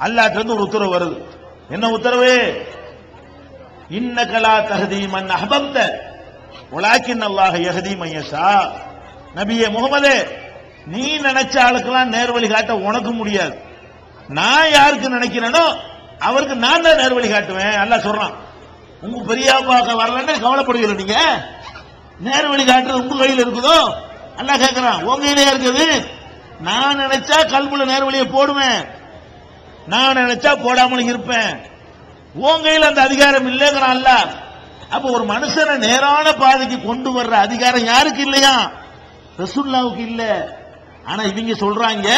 அல்லாட்டிருந்து ஒரு உத்தரவு வருது. என்ன உத்தரவு? இன்னகலா தஹதி மன் அஹபப்த. உலாக்கின் அல்லாஹ் யஹதி மையசா நபியே முகமதே நீ நினைச்ச ஆளுக்கெல்லாம் நேர்வழி காட்ட உனக்கு முடியாது. நான் யாருக்கு நினைக்கிறேனோ அவருக்கு நான் தான் நேர்வழி காட்டுவேன். அல்லாஹ் சொல்றான். உங்க பெரியாப்பாக்க வரலன்னு கவலைப்படுகிற நீங்க? நேர்வழி காட்டுறது உங்க கையில் இருக்குதோ? அல்லாஹ் கேட்கிறான் உங்க கையிலே இருக்குது? நான் நினைச்சா கல்புல நேர்வழியை போடுவேன். நான் நினைச்சா போடாமல் இருப்பேன். உன் கையில் அந்த அதிகாரம் இல்லைங்கிறான் அப்ப ஒரு மனுஷனை நேரான பாதைக்கு கொண்டு வர்ற அதிகாரம் யாருக்கு இல்லையா? ரசுல்லாவுக்கு இல்ல. ஆனா இவங்க சொல்றாங்க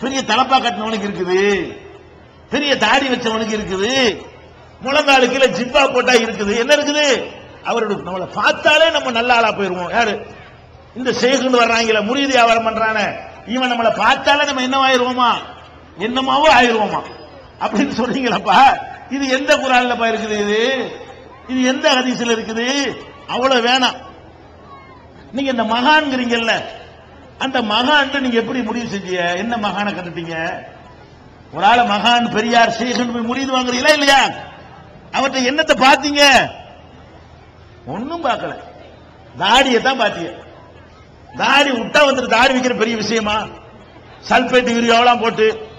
பெரிய தலப்பா கட்டினவனுக்கு இருக்குது. பெரிய தாடி வச்சவனுக்கு இருக்குது. முழங்காலு கீழே ஜிப்பா போட்டா இருக்குது. என்ன இருக்குது? அவரோட நம்மளை பார்த்தாலே நம்ம நல்ல ஆளா போயிருவோம். யாரு? இந்த சேகுன்னு வர்றாங்களே முறியது வியாபாரம் பண்றானே. இவன் நம்மளை பார்த்தாலே நம்ம என்ன ஆயிருவோமா என்னமாவோ ஆயிருவோமா அப்படின்னு சொல்றீங்களப்பா இது எந்த குரான்லப்பா இருக்குது இது? இது எந்த ஹதீஸ்ல இருக்குது? அவ்வளவு வேணாம். நீங்க இந்த மகான்ங்கிறீங்கல்ல அந்த மகான் நீங்க எப்படி முடிவு செஞ்சீங்க? என்ன மகானை கண்டுட்டீங்க ஒரு ஆள மகான் பெரியார் சேகன் போய் முடிவு வாங்குறீங்களா இல்லையா? அவர்கிட்ட என்னத்தை பார்த்தீங்க? ஒன்னும் பார்க்கல. தாடியை தான் பார்த்தீங்க. தாடி விட்டா வந்துட்டு தாடி வைக்கிற பெரிய விஷயமா? சல்பேட் யூரியாவெல்லாம் போட்டு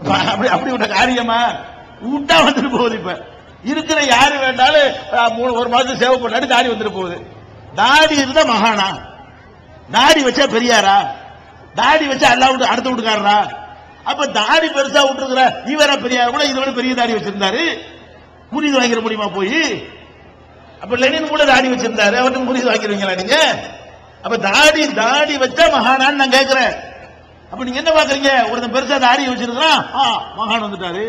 அப்படி அப்படி விட்ட காரியமா? விட்டா வந்துட்டு போகுது இப்ப. இருக்கிற யாரு வேண்டாலும் மூணு ஒரு மாதத்துக்கு சேவை பண்ணாடி தாடி வந்துட்டு போகுது. தாடி இருந்தா மகானா. தாடி வச்சா பெரியாரா? தாடி வச்சா அல்லா விட்டு அடுத்த விட்டுக்காரா அப்ப தாடி பெருசா விட்டுருக்கிற இவர பெரியார் கூட இதை பெரிய தாடி வச்சிருந்தாரு. புரிது வாங்கிட முடியுமா போய்? அப்ப லெனின் கூட தாடி வச்சிருந்தாரு. அவர்கிட்ட புரிது வாங்கிடுவீங்களா நீங்க? அப்ப தாடி தாடி வச்சா மகானான்னு நான் கேட்கிறேன் அப்ப நீங்க என்ன பாக்குறீங்க? ஒருத்தன் பெருசா தாடி வச்சிருக்கான் ஆ மகான் வந்துட்டாரு.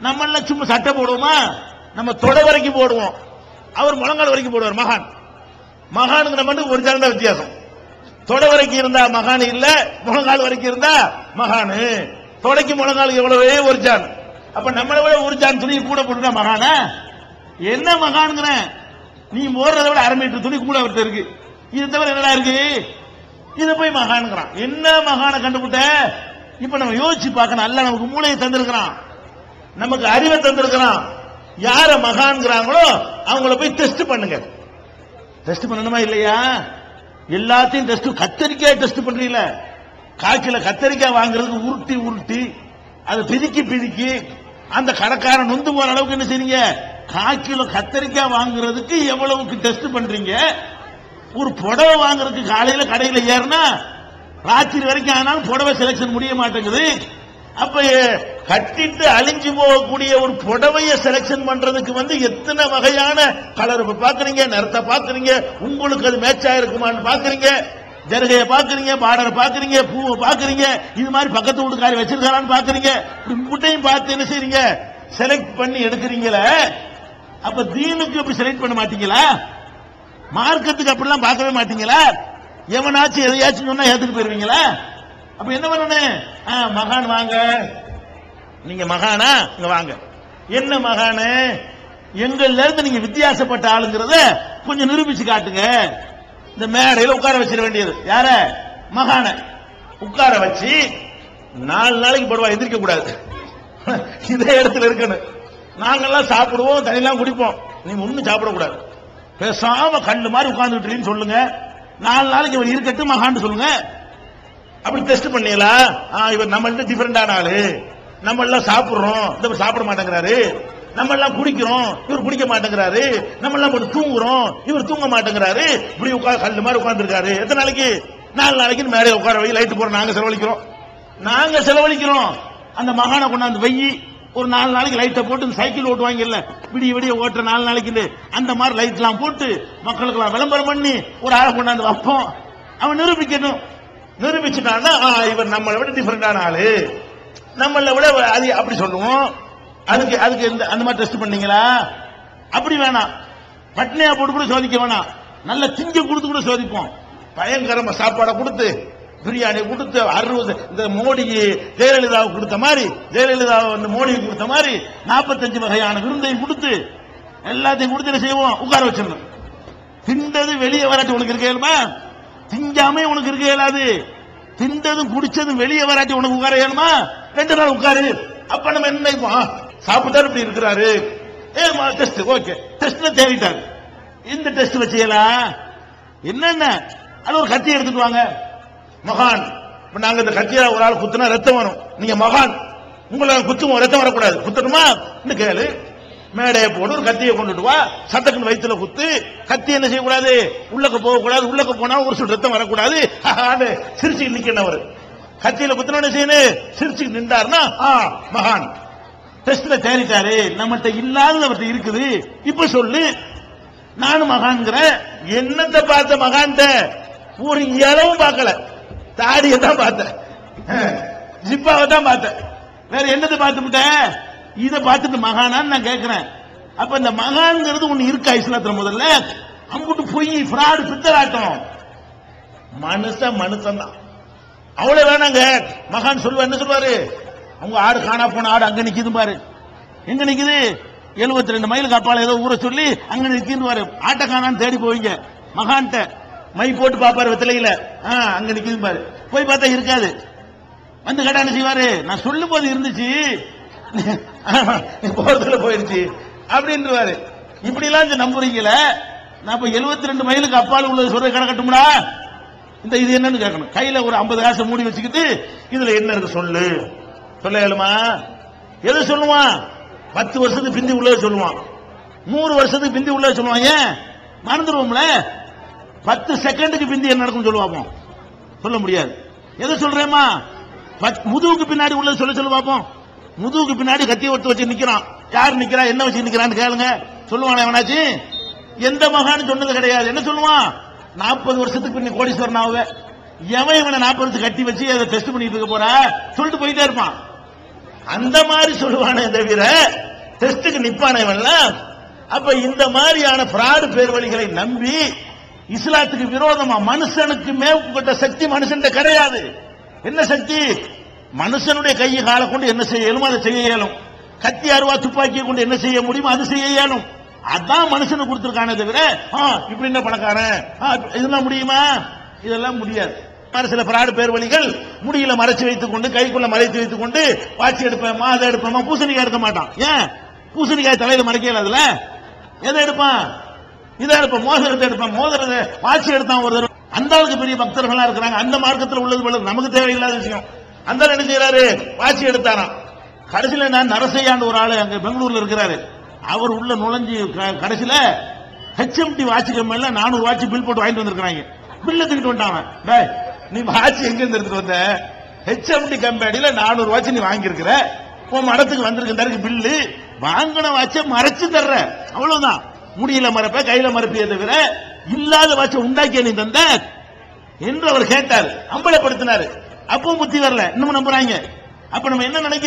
நம்ம எல்லாம் சும்மா சட்டை போடுவோமா? நம்ம தொடை வரைக்கும் போடுவோம். அவர் முழங்கால் வரைக்கும் போடுவார் மகான். மகானுங்கிற மட்டும் ஒரு தான் வித்தியாசம். தொடை வரைக்கும் இருந்தா மகான் இல்ல முழங்கால் வரைக்கும் இருந்தா மகானு. தொடைக்கு முழங்கால் எவ்வளவே ஒரு ஜான். அப்ப நம்மளை விட ஒரு ஜான் துணி கூட போட்டுட்டா மகானா? என்ன மகானுங்கிற? நீ போடுறத விட அரை மீட்டர் துணி கூட அவர்கிட்ட இருக்கு. இது தவிர என்னடா இருக்கு? இதை போய் மகானுங்கிறான் என்ன மகானை கண்டுபிட்ட இப்ப நம்ம யோசிச்சு பார்க்கணும். அல்ல நமக்கு மூளையை தந்திருக்கிறான். நமக்கு அறிவை தந்திருக்கிறான். யார மகான்கிறாங்களோ அவங்கள போய் டெஸ்ட் பண்ணுங்க. டெஸ்ட் பண்ணணுமா இல்லையா? எல்லாத்தையும் டெஸ்ட் கத்தரிக்காய் டெஸ்ட் பண்றீங்கள? காய்ச்சல கத்தரிக்காய் வாங்குறதுக்கு உருட்டி உருட்டி அதை பிதுக்கி பிதுக்கி அந்த கடைக்காரன் நொந்து போற அளவுக்கு என்ன செய்றீங்க? காய்ச்சல கத்தரிக்காய் வாங்குறதுக்கு எவ்வளவுக்கு டெஸ்ட் பண்றீங்க? ஒரு புடவை வாங்குறதுக்கு காலையில கடையில ஏறினா ராத்திரி வரைக்கும் ஆனாலும் புடவை செலெக்ஷன் முடிய மாட்டேங்குது. அப்ப கட்டிட்டு அழிஞ்சு போகக்கூடிய ஒரு புடவைய செலெக்ஷன் பண்றதுக்கு வந்து எத்தனை வகையான கலர் பாக்குறீங்க நிறத்தை பாக்குறீங்க உங்களுக்கு அது மேட்சா இருக்குமான்னு பாக்குறீங்க ஜருகையை பாக்குறீங்க பார்டரை பாக்குறீங்க பூவை பாக்குறீங்க இது மாதிரி பக்கத்து வீட்டுக்காரி வச்சிருக்காரான்னு பாக்குறீங்க முட்டையும் பார்த்து என்ன செய்றீங்க? செலக்ட் பண்ணி எடுக்கிறீங்களே அப்ப தீனுக்கு அப்படி செலக்ட் பண்ண மாட்டீங்களா? மார்க்கத்துக்கு அப்படிலாம் பார்க்கவே மாட்டீங்களா? எவனாச்சும் எதையாச்சும் சொன்னா ஏத்துட்டு போயிருவீங்களா? அப்ப என்ன பண்ணணும்? ஆ, மகான் வாங்க. நீங்க மகானா? இங்க வாங்க. என்ன மகானு? எங்கள்ல இருந்து நீங்க வித்தியாசப்பட்ட ஆளுங்கிறத கொஞ்சம் நிரூபிச்சு காட்டுங்க. இந்த மேடையில உட்கார வச்சிட வேண்டியது. யார? மகான. உட்கார வச்சு நாலு நாளைக்கு போடுவா எந்திரிக்க கூடாது. இதே இடத்துல இருக்கணும். நாங்கெல்லாம் சாப்பிடுவோம் தனியெல்லாம் குடிப்போம். நீ ஒண்ணும் சாப்பிடக்கூடாது. பேசாம கல்லு மாதிரி உட்கார்ந்துட்டு சொல்லுங்க. நாலு நாளைக்கு இவர் இருக்கட்டும் மகான்னு சொல்லுங்க. அப்படி டெஸ்ட் பண்ணீங்களா? ஆ, இவர் நம்மள்ட்ட டிஃபரெண்டான ஆளு. நம்ம எல்லாம் சாப்பிடுறோம். இந்த சாப்பிட மாட்டேங்கிறாரு. நம்ம எல்லாம் குடிக்கிறோம். இவர் குடிக்க மாட்டேங்கிறாரு. நம்ம எல்லாம் போட்டு தூங்குறோம். இவர் தூங்க மாட்டேங்கிறாரு. இப்படி உட்கார் கல்லு மாதிரி உட்கார்ந்துருக்காரு. எத்தனை நாளைக்கு? நாலு நாளைக்கு மேலே உட்கார வை லைட்டு போற நாங்க செலவழிக்கிறோம். நாங்க செலவழிக்கிறோம். அந்த மகானை கொண்டாந்து வெயி ஒரு நாலு நாளைக்கு லைட்டை போட்டு சைக்கிள் ஓட்டுவாங்கல்ல விடிய விடிய ஓட்டுற நாலு நாளைக்கு அந்த மாதிரி லைட் எல்லாம் போட்டு மக்களுக்கெல்லாம் விளம்பரம் பண்ணி ஒரு ஆளை கொண்டாந்து வைப்போம். அவன் நிரூபிக்கணும். நிரூபிச்சுட்டான்னா இவர் நம்மளை விட டிஃபரெண்டான ஆளு. நம்மளை விட அது அப்படி சொல்லுவோம். அதுக்கு அதுக்கு இந்த அந்த மாதிரி டெஸ்ட் பண்ணீங்களா? அப்படி வேணாம். பட்னியா போட்டு கூட சோதிக்க வேணாம். நல்ல திங்க கொடுத்து கூட சோதிப்போம். பயங்கரமா சாப்பாடை கொடுத்து பிரியாணி கொடுத்து அறுபது இந்த மோடிக்கு ஜெயலலிதாவுக்கு கொடுத்த மாதிரி ஜெயலலிதா வந்து மோடிக்கு கொடுத்த மாதிரி நாற்பத்தஞ்சு வகையான விருந்தையும் கொடுத்து எல்லாத்தையும் கொடுத்து என்ன செய்வோம். உட்கார வச்சிடணும். திண்டது வெளியே வராட்டி உனக்கு இருக்க இயலுமா? திங்காம உனக்கு இருக்க இயலாது. திண்டதும் குடிச்சதும் வெளியே வராட்டி உனக்கு உட்கார இயலுமா? ரெண்டு நாள் உட்காரு. அப்ப நம்ம என்ன நினைப்போம் சாப்பிட்டாரு இப்படி இருக்கிறாரு. ஏ டெஸ்ட் ஓகே டெஸ்ட்ல தேடிட்டாரு. இந்த டெஸ்ட் வச்சுக்கலாம் என்னென்ன? அது ஒரு கத்தி எடுத்துட்டு வாங்க. மகான். இப்ப நாங்க இந்த கத்தியா ஒரு ஆள் குத்துனா ரத்தம் வரும். நீங்க மகான். உங்களை குத்துவோம் ரத்தம் வரக்கூடாது. குத்தணுமா? இந்த கேளு. மேடையை போட்டு ஒரு கத்தியை கொண்டுட்டு வா. சட்டக்கு வயிற்றுல குத்து. கத்தி என்ன செய்யக்கூடாது? உள்ளக்க போகக்கூடாது. உள்ளக்க போனா ஒரு சொல் ரத்தம் வரக்கூடாது. சிரிச்சு நிக்கணும் கத்தியில குத்துன என்ன செய்யணும் சிரிச்சு நின்றாருன்னா ஆ மகான். டெஸ்ட்ல தேடிட்டாரு நம்மகிட்ட இல்லாதது அவர்கிட்ட இருக்குது. இப்ப சொல்லு. நானும் மகான்கிற என்னத்தை பார்த்த மகான்கிட்ட ஒரு இளவும் பார்க்கல. தாடியை தான் பார்த்தேன். ஜிப்பாவை தான் பார்த்தேன். வேற என்னது பார்த்துட்ட இதை பார்த்துட்டு மகானான்னு நான் கேட்கிறேன் அப்ப இந்த மகான்ங்கிறது ஒண்ணு இருக்கா இஸ்லாத்துல முதல்ல? அம்புட்டு போய் ஃப்ராடு பித்தலாட்டம். மனுஷன் மனுஷன் தான் அவ்வளவு வேணாங்க மகான் சொல்லுவா என்ன சொல்லுவாரு? அவங்க ஆடு காணா போன ஆடு அங்க நிக்குது பாரு. எங்க நிக்குது? 72 ரெண்டு மைலுக்கு அப்பால ஏதோ ஊரை சொல்லி அங்க நிக்குன்னு பாரு. ஆட்டை காணான்னு தேடி போவீங்க. மகான்கிட்ட மை போட்டு பாப்பாரு வெத்தலையில. ஆ, அங்க நிக்குது பாரு. போய் பார்த்தா இருக்காது. வந்து கேட்டா செய்வாரு? நான் சொல்லும் போது இருந்துச்சு போறதுல போயிருச்சு. அப்படின்றவாரு இப்படி எல்லாம் நம்புறீங்கள? நம்புறீங்களே நான் இப்ப 72 ரெண்டு மைலுக்கு அப்பால் உள்ளது சொல்ற கணக்கட்டும்டா இந்த இது என்னன்னு கேட்கணும். கையில ஒரு 50 காசை மூடி வச்சுக்கிட்டு இதுல என்ன இருக்கு சொல்லு. சொல்ல இயலுமா எது சொல்லுவான்? பத்து வருஷத்துக்கு பிந்தி உள்ளது சொல்லுவான். நூறு வருஷத்துக்கு பிந்தி உள்ளது சொல்லுவான். ஏன்? மறந்துடுவோம்ல. பத்து செகண்டுக்கு பிந்தி என்ன நடக்கும் சொல்லுவாப்போம் சொல்ல முடியாது. எதை சொல்றேமா முதுகுக்கு பின்னாடி உள்ளதை சொல்ல சொல்லு பார்ப்போம் முதுகுக்கு பின்னாடி கத்தியை ஒட்டு வச்சு நிக்கிறான். யார் நிக்கிறா? என்ன வச்சு நிக்கிறான்னு கேளுங்க. சொல்லுவான் எவனாச்சு எந்த மகான்னு சொன்னது கிடையாது. என்ன சொல்லுவான்? நாற்பது வருஷத்துக்கு பின்ன கோடீஸ்வரன் ஆகுவே எவன் இவனை நாற்பது வருஷம் கட்டி வச்சு அதை டெஸ்ட் பண்ணிட்டு இருக்க போற? சொல்லிட்டு போயிட்டே இருப்பான். அந்த மாதிரி சொல்லுவானே தவிர டெஸ்டுக்கு நிப்பானே இவன்லாம் அப்ப இந்த மாதிரியான பிராடு பேர் வழிகளை நம்பி இஸ்லாத்துக்கு விரோதமா? மனுஷனுக்கு மேற்கொண்ட சக்தி மனுஷன் கிடையாது. என்ன சக்தி? மனுஷனுடைய கையை காலை கொண்டு என்ன செய்ய இயலும்? அதை செய்ய இயலும். கத்தி அருவா துப்பாக்கியை கொண்டு என்ன செய்ய முடியுமோ அது செய்ய இயலும். அதான் மனுஷனுக்கு கொடுத்துருக்கானே தவிர இப்படி என்ன பணக்காரன்? ஆ, இதெல்லாம் முடியுமா? இதெல்லாம் முடியாது. சில பிராடு பேர் வழிகள் முடியில மறைச்சு வைத்துக் கொண்டு கைக்குள்ள மறைத்து வைத்துக் கொண்டு வாட்சி எடுப்பேன் மாதை எடுப்பேன் பூசணிக்காய் எடுக்க மாட்டான். ஏன்? பூசணிக்காய் தலையில மறைக்கல அதுல? எதை எடுப்பான்? இதை எடுப்பேன் மோதிரத்தை எடுப்பேன் மோதிரத்தை வாட்சி எடுத்தான் ஒரு தடவை. அந்த அளவுக்கு பெரிய பக்தர்களா இருக்கிறாங்க. அந்த மார்க்கத்தில் உள்ளது போல நமக்கு தேவையில்லாத விஷயம். அந்த என்ன செய்யறாரு வாட்சி எடுத்தாராம். கடைசியில் நான் நரசையாண்டு ஒரு ஆள் அங்க பெங்களூர்ல இருக்கிறாரு. அவர் உள்ள நுழைஞ்சு க- கடைசியில ஹெச்எம்டி வாட்சி கம்பெனில நானூறு வாட்சி பில் போட்டு வாங்கிட்டு வந்திருக்கிறாங்க. பில்ல தூக்கிட்டு வந்துட்டான் அவன். நீ வாட்சி எங்க இருந்து எடுத்துட்டு வந்த? ஹெச்எம்டி கம்பெனில நானூறு வாட்சி நீ வாங்கியிருக்கிற. உன் மடத்துக்கு வந்திருக்க பில்லு வாங்கின வாட்சை மறைச்சு தர்ற அவ்வளவுதான். முடியல மறப்ப கையில மறப்பிய தவிர இல்லாத வாட்சை உண்டாக்கிய நீ தந்த என்று அவர் கேட்டார். அம்பலப்படுத்தினாரு. அப்பவும் புத்தி வரல. இன்னும் நம்புறாங்க. அப்ப நம்ம என்ன நினைக்க